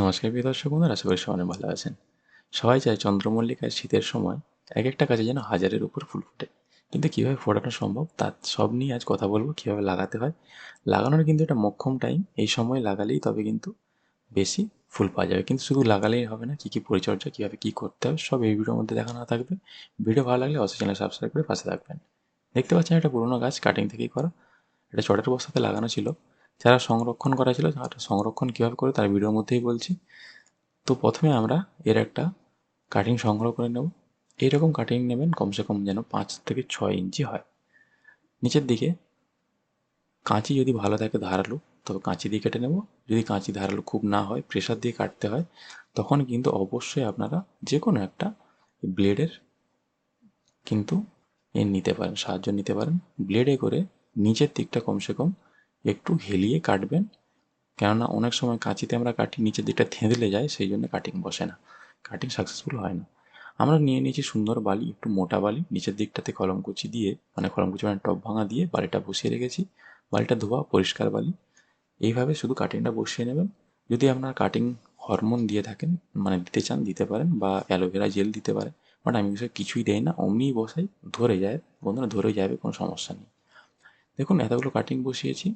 নমস্কার প্রিয় দর্শক বন্ধুরা, আশা করি সবাই ভালো আছেন। সবাই চায় চন্দ্রমল্লিকায় শীতের সময় এক একটা কাজে যেন হাজারের উপর ফুল ফোটে। কিন্তু কীভাবে ফোটানো সম্ভব তার সব নিয়ে আজ কথা বলব কীভাবে লাগাতে হয়। লাগানোর কিন্তু এটা মক্ষম টাইম এই সময় লাগালেই তবে কিন্তু বেশি ফুল পাওয়া যাবে। কিন্তু শুধু লাগালেই হবে না, কী কী পরিচর্যা, কীভাবে কী করতে হবে, সব এই ভিডিওর মধ্যে দেখানো থাকবে। ভিডিও ভালো লাগলে অবশ্যই চ্যানেল সাবস্ক্রাইব করে পাশে থাকবেন। দেখতে পাচ্ছেন একটা পুরোনো গাছ কাটিং থেকেই করা। এটা চটের বস্তাতে লাগানো ছিল। যারা সংরক্ষণ করা ছিল, তারা সংরক্ষণ কীভাবে করে তার ভিডিওর মধ্যেই বলছি। তো প্রথমে আমরা এর একটা কাটিং সংগ্রহ করে নেব। এইরকম কাটিং নেবেন কমসে কম যেন পাঁচ থেকে ছয় ইঞ্চি হয়। নিচের দিকে কাঁচি যদি ভালো থাকে ধারালো, তবে কাঁচি দিয়ে কেটে নেব। যদি কাঁচি ধারালো খুব না হয় প্রেশার দিয়ে কাটতে হয়, তখন কিন্তু অবশ্যই আপনারা যে কোনো একটা ব্লেডের কিন্তু এর নিতে পারেন, সাহায্য নিতে পারেন। ব্লেডে করে নিচের দিকটা কমসে কম একটু হেলিয়ে কাটবেন। কেননা অনেক সময় কাঁচিতে আমরা কাটি নিচের দিকটা থেঁতলে যায়, সেই জন্য কাটিং বসে না। কাটিং সাকসেসফুল হয় না। আমরা নিয়ে নিয়েছি সুন্দর বালি, একটু মোটা বালি। নিচের দিকটাতে কলমকুচি দিয়ে মানে কলমকুচি মানে টপ ভাঙা দিয়ে বালিটা বসিয়ে রেখেছি। বালিটা ধোয়া, পরিষ্কার বালি। এইভাবে শুধু কাটিংটা বসিয়ে নেবেন। যদি আপনার কাটিং হরমোন দিয়ে থাকেন মানে দিতে চান, দিতে পারেন বা অ্যালোভেরা জেল দিতে পারেন বাট আমি বিষয়ে কিছুই দেয় না অমনিই বসাই, ধরে যায়। বন্ধুরা, ধরে যাবে, কোনো সমস্যা নেই। দেখুন, এতগুলো কাটিং বসিয়েছি।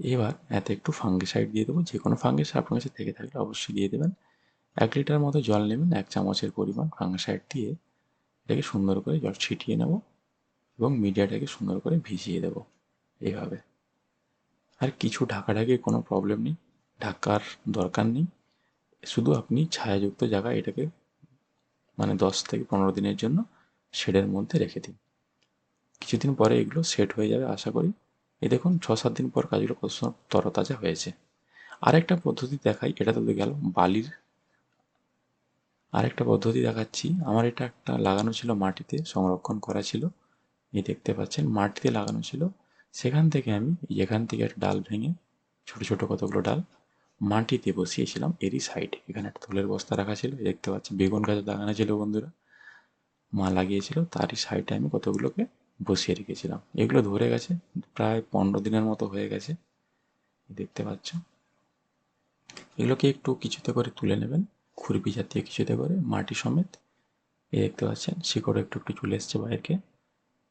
এবার এতে একটু ফাঙ্গিসাইড দিয়ে দেবো। যে কোনো ফাঙ্গিসাইড আপনার কাছে থেকে থাকলে অবশ্যই দিয়ে দেবেন। এক লিটার মতো জল নেবেন, এক চামচের পরিমাণ ফাঙ্গিসাইড দিয়ে এটাকে সুন্দর করে জল ছিটিয়ে নেব এবং মিডিয়াটাকে সুন্দর করে ভিজিয়ে দেবো এইভাবে। আর কিছু ঢাকাঢাকির কোনো প্রবলেম নেই, ঢাকার দরকার নেই। শুধু আপনি ছায়াযুক্ত জায়গায় এটাকে মানে দশ থেকে পনেরো দিনের জন্য শেডের মধ্যে রেখে দিন। কিছুদিন পরে এগুলো সেট হয়ে যাবে, আশা করি। এই দেখুন ছ সাত দিন পর কাজগুলো কত তরতাজা হয়েছে। আরেকটা পদ্ধতি দেখাই, এটা তো গেল বালির। আরেকটা পদ্ধতি দেখাচ্ছি, আমার এটা একটা লাগানো ছিল মাটিতে, সংরক্ষণ করা ছিল। এই দেখতে পাচ্ছেন, মাটিতে লাগানো ছিল। সেখান থেকে আমি এখান থেকে একটা ডাল ভেঙে ছোট ছোট কতগুলো ডাল মাটিতে বসিয়েছিলাম, এরই সাইডে। এখানে একটা থলের বস্তা রাখা ছিল দেখতে পাচ্ছি বেগুন গাছ লাগানো ছিল বন্ধুরা। মা লাগিয়েছিল, তারই সাইডে আমি কতগুলোকে বসিয়ে রেখেছিলাম। এগুলো ধরে গেছে, প্রায় পনেরো দিনের মতো হয়ে গেছে। দেখতে পাচ্ছ। এগুলোকে একটু কিছুতে করে তুলে নেবেন। খুরপি জাতীয় কিছুতে করে, মাটি সমেত। এ দেখতে পাচ্ছেন, শিকড় একটু একটু চলে এসছে বাইরকে।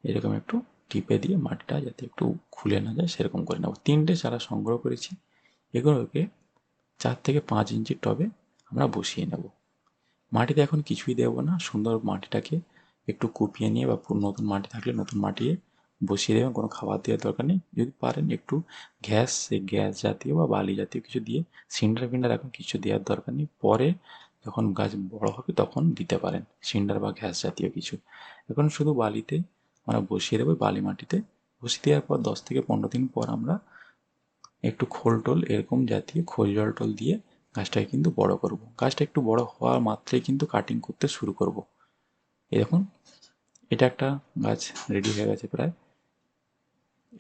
এরকম একটু টিপে দিয়ে মাটিটা যাতে একটু খুলে না যায়, সেরকম করে নেব। তিনটে চারা সংগ্রহ করেছি। এগুলোকে চার থেকে পাঁচ ইঞ্চি টবে আমরা বসিয়ে নেব। মাটিতে এখন কিছুই দেবো না, সুন্দর মাটিটাকে একটু কুপিয়ে নিয়ে বা নতুন মাটি থাকলে নতুন মাটি বসিয়ে দেবেন, কোনো খাবার দেওয়ার দরকার নেই। যদি পারেন একটু গ্যাস, সেই গ্যাস জাতীয় বা বালি জাতীয় কিছু দিয়ে সিন্ডার ফিন্ডার এখন কিছু দেওয়ার দরকার নেই। পরে যখন গাছ বড় হবে তখন দিতে পারেন সিন্ডার বা গ্যাস জাতীয় কিছু। এখন শুধু বালিতে আমরা বসিয়ে দেবো, বালি মাটিতে। বসিয়ে দেওয়ার পর দশ থেকে পনেরো দিন পর আমরা একটু খোল টোল, এরকম জাতীয় খোল জল টোল দিয়ে গাছটাকে কিন্তু বড় করব। গাছটা একটু বড় হওয়ার মাত্রায় কিন্তু কাটিং করতে শুরু করব। এই দেখুন, এটা একটা গাছ রেডি হয়ে গেছে প্রায়।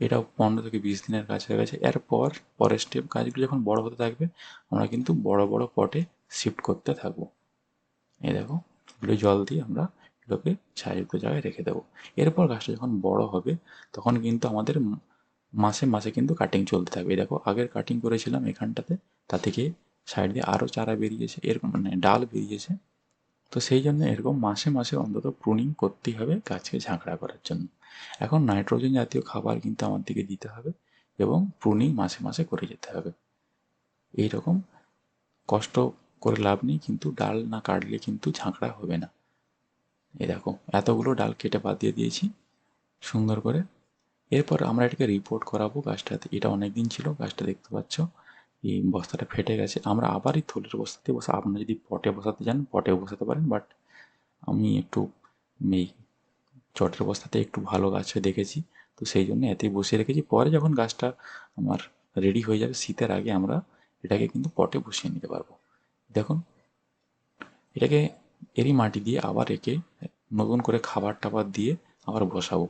এটাও পনেরো থেকে বিশ দিনের গাছ হয়ে গেছে। এরপর পরের স্টেপ গাছগুলো যখন বড় হতে থাকবে, আমরা কিন্তু বড় বড় পটে শিফট করতে থাকব। এই দেখো এগুলো জল দিয়ে আমরা এগুলোকে ছায়াযুক্ত জায়গায় রেখে দেবো। এরপর গাছটা যখন বড় হবে, তখন কিন্তু আমাদের মাসে মাসে কিন্তু কাটিং চলতে থাকবে। দেখো, আগের কাটিং করেছিলাম এখানটাতে তা থেকে সাইড দিয়ে আরও চারা বেরিয়েছে, এরকম মানে ডাল বেরিয়েছে। তো সেই জন্য এরকম মাসে মাসে অন্তত প্রুনিং করতেই হবে গাছকে ঝাঁকড়া করার জন্য। এখন নাইট্রোজেন জাতীয় খাবার কিন্তু আমার দিকে দিতে হবে এবং প্রুনিং মাসে মাসে করে যেতে হবে। এই রকম কষ্ট করে লাভ নেই, কিন্তু ডাল না কাটলে কিন্তু ঝাঁকড়া হবে না। এই দেখো, এতগুলো ডাল কেটে বাদ দিয়ে দিয়েছি, সুন্দর করে। এরপর আমরা এটাকে রিপোর্ট করাবো গাছটাতে। এটা অনেক দিন ছিল, গাছটা দেখতে পাচ্ছ। এই বস্তাটা ফেটে গেছে। আমরা আবার এই থলের বস্তাতে বসে, আপনারা যদি পটে বসাতে চান পটে বসাতে পারেন বাট আমি একটু এই চটের বস্তাতে একটু ভালো গাছ দেখেছি, তো সেই জন্য এতেই বসিয়ে রেখেছি। পরে যখন গাছটা আমার রেডি হয়ে যাবে শীতের আগে, আমরা এটাকে কিন্তু পটে বসিয়ে নিতে পারব। দেখুন, এটাকে এরই মাটি দিয়ে আবার একে নতুন করে খাবার টাবার দিয়ে আবার বসাবো।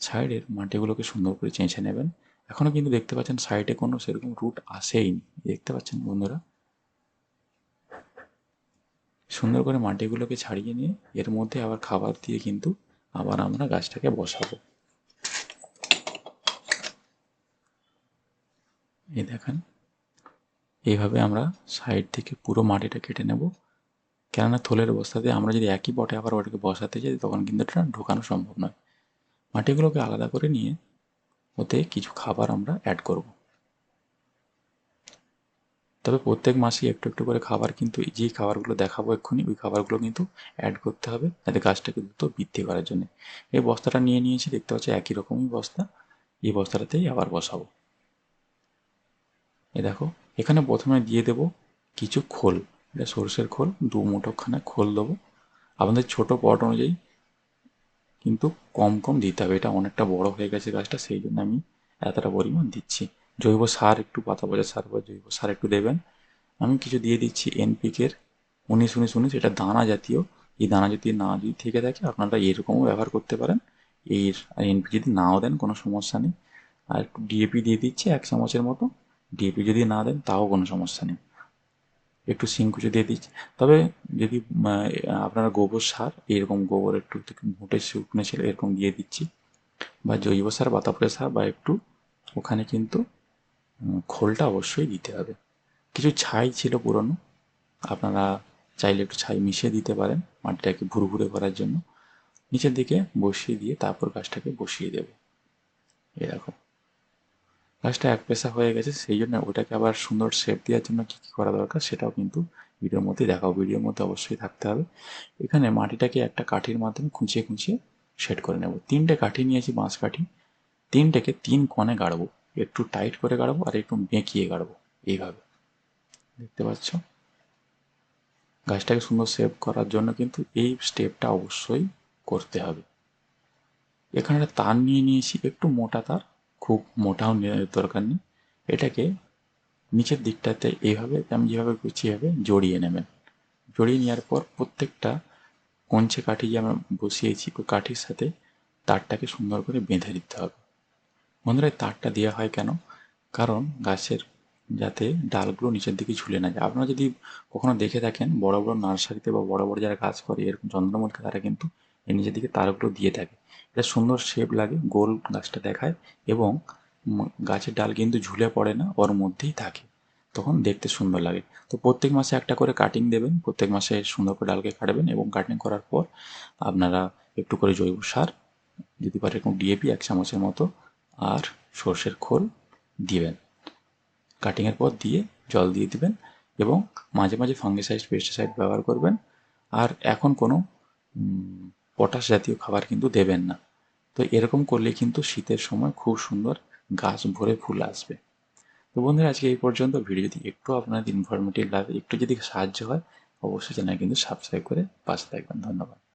সাইডের মাটিগুলোকে সুন্দর করে চেঁচে নেবেন। এখনও কিন্তু দেখতে পাচ্ছেন সাইডে কোনো সেরকম রুট আসেইনি দেখতে পাচ্ছেন বন্ধুরা? সুন্দর করে মাটিগুলোকে ছাড়িয়ে নিয়ে এর মধ্যে আবার খাবার দিয়ে কিন্তু আবার আমরা গাছটাকে বসাবো। এই দেখেন, এইভাবে আমরা সাইড থেকে পুরো মাটিটা কেটে নেব। কেননা থলের বস্তাতে আমরা যদি একই পটে আবার ওটাকে বসাতে যাই, তখন কিন্তু এটা ঢোকানো সম্ভব নয়। মাটিগুলোকে আলাদা করে নিয়ে ওতে কিছু খাবার আমরা অ্যাড করব। তবে প্রত্যেক মাসেই একটু একটু করে খাবার কিন্তু যেই খাবারগুলো দেখাবো এক্ষুনি, ওই খাবারগুলো কিন্তু অ্যাড করতে হবে, যাতে গাছটাকে দ্রুত বৃদ্ধি করার জন্য। এই বস্তাটা নিয়ে নিয়েছি, দেখতে পাচ্ছি একই রকমই বস্তা, এই বস্তাটাতেই আবার বসাবো। এ দেখো, এখানে প্রথমে দিয়ে দেব কিছু খোল, এটা সরষের খোল, দু মুঠোখানে খোল দেবো। আপনাদের ছোট পট অনুযায়ী কিন্তু কম কম দিতে হবে। এটা অনেকটা বড় হয়ে গেছে গাছটা, সেই জন্য আমি এতটা পরিমাণ দিচ্ছি। জৈব সার একটু পাতা পচা সার বা জৈব সার একটু দেবেন। আমি কিছু দিয়ে দিচ্ছি এনপিকের উনিশ উনিশ উনিশ এটা দানা জাতীয়। এই দানা যদি না যদি থেকে থাকে, আপনারা এরকমও ব্যবহার করতে পারেন। এর এনপি যদি নাও দেন, কোনো সমস্যা নেই। আর একটু ডিএপি দিয়ে দিচ্ছি, এক চামচের মতো। ডিএপি যদি না দেন, তাও কোনো সমস্যা নেই। একটু শিংকুচি দিয়ে দিচ্ছি। তবে যদি আপনারা গোবর সার এরকম গোবর একটু ঘুঁটে শুকনো ছিল, এরকম দিয়ে দিচ্ছি। বা জৈব সার বাতাপড়ে সার, বা একটু ওখানে কিন্তু খোলটা অবশ্যই দিতে হবে। কিছু ছাই ছিল পুরনো, আপনারা চাইলে একটু ছাই মিশিয়ে দিতে পারেন মাটিটাকে ভুরভুরে করার জন্য। নিচের দিকে বসিয়ে দিয়ে তারপর গাছটাকে বসিয়ে দেব। এরকম। গাছটা এক পেশা হয়ে গেছে, সেই জন্য ওটাকে আবার সুন্দর শেপ দেওয়ার জন্য কী কী করা দরকার সেটাও কিন্তু ভিডিওর মধ্যে দেখাও ভিডিওর মধ্যে অবশ্যই থাকতে হবে। এখানে মাটিটাকে একটা কাঠির মাধ্যমে খুঁচিয়ে খুঁচিয়ে সেট করে নেব। তিনটে কাঠি নিয়েছি, বাঁশ কাঠি। তিনটেকে তিন কোণে গাড়বো। একটু টাইট করে গাড়বো আর একটু বেঁকিয়ে গাড়বো। এইভাবে। দেখতে পাচ্ছ? গাছটাকে সুন্দর সেভ করার জন্য কিন্তু এই স্টেপটা অবশ্যই করতে হবে। এখানে একটা তার নিয়ে নিয়েছি, একটু মোটা তার। খুব মোটাও দরকার নেই। এটাকে নিচের দিকটাতে এইভাবে, আমি যেভাবে করছি এভাবে জড়িয়ে নেবেন। জড়িয়ে নেওয়ার পর প্রত্যেকটা কঞ্চে কাঠি যে আমরা বসিয়েছি, ওই কাঠির সাথে তারটাকে সুন্দর করে বেঁধে দিতে হবে। বন্ধুরা তারটা দেওয়া হয় কেন? কারণ গাছের যাতে ডালগুলো নিচের দিকে ঝুলে না যায়। আপনারা যদি কখনো দেখে থাকেন, বড় বড় নার্সারিতে বা বড় বড় যারা গাছ করে, এরকম চন্দ্রমল্লিকা তারা কিন্তু এর নিচের দিকে তারগুলো দিয়ে থাকে এটা সুন্দর শেপ লাগে, গোল গাছটা দেখায় এবং গাছের ডাল কিন্তু ঝুলে পড়ে না, ওর মধ্যেই থাকে। তখন দেখতে সুন্দর লাগে। তো প্রত্যেক মাসে একটা করে কাটিং দেবেন, প্রত্যেক মাসে সুন্দর করে ডালকে কাটবেন এবং কাটিং করার পর আপনারা একটু করে জৈব সার, যদি পারে এরকম ডিএপি এক চামচের মতো, আর সর্ষের খোল দিবেন। কাটিংয়ের পর দিয়ে জল দিয়ে দিবেন এবং মাঝে মাঝে ফাঙ্গিসাইড পেস্টিসাইড ব্যবহার করবেন। আর এখন কোনো পটাশ জাতীয় খাবার কিন্তু দেবেন না। তো এরকম করলে কিন্তু শীতের সময় খুব সুন্দর গাছ ভরে ফুল আসবে। তো বন্ধুরা, আজকে এই পর্যন্ত। ভিডিও যদি একটু আপনাদের ইনফরমেটিভ লাগে একটু যদি সাহায্য হয়, অবশ্যই চ্যানেল কিন্তু সাবস্ক্রাইব করে পাশে থাকবেন। ধন্যবাদ।